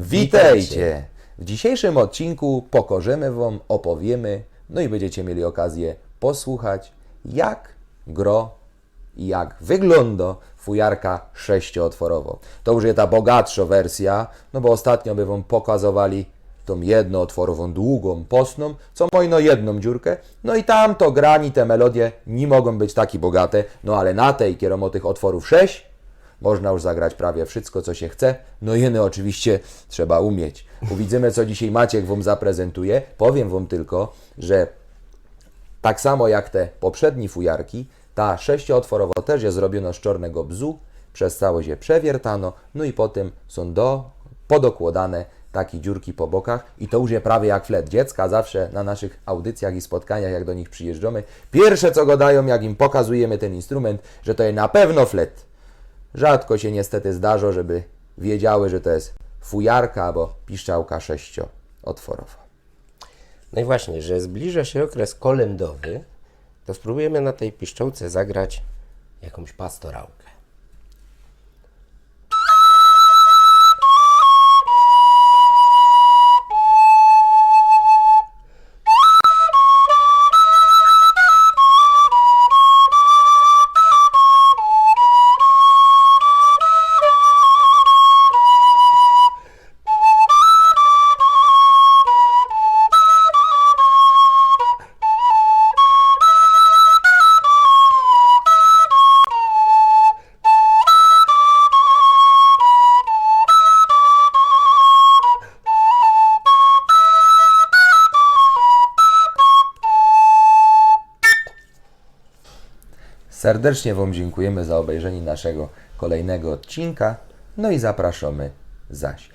Witajcie! W dzisiejszym odcinku pokorzymy Wam, opowiemy, no i będziecie mieli okazję posłuchać, jak gro i jak wygląda fujarka sześciootworowo. To już jest ta bogatsza wersja, no bo ostatnio by Wam pokazywali tą jednootworową, długą, posną, co ma no jedną dziurkę, no i tam to grani, te melodie nie mogą być takie bogate, no ale na tej, kieromo tych otworów sześć, można już zagrać prawie wszystko, co się chce. No jeny oczywiście trzeba umieć. Uwidzimy, co dzisiaj Maciek Wam zaprezentuje. Powiem Wam tylko, że tak samo jak te poprzednie fujarki, ta sześciootworowa też jest zrobiona z czarnego bzu, przez całość je przewiertano, no i potem są do, podokładane takie dziurki po bokach i to już jest prawie jak flet. Dziecka zawsze na naszych audycjach i spotkaniach, jak do nich przyjeżdżamy, pierwsze co go dają, jak im pokazujemy ten instrument, że to jest na pewno flet. Rzadko się niestety zdarza, żeby wiedziały, że to jest fujarka albo piszczałka sześciootworowa. No i właśnie, że zbliża się okres kolędowy, to spróbujemy na tej piszczołce zagrać jakąś pastorałkę. Serdecznie Wam dziękujemy za obejrzenie naszego kolejnego odcinka, no i zapraszamy zaś.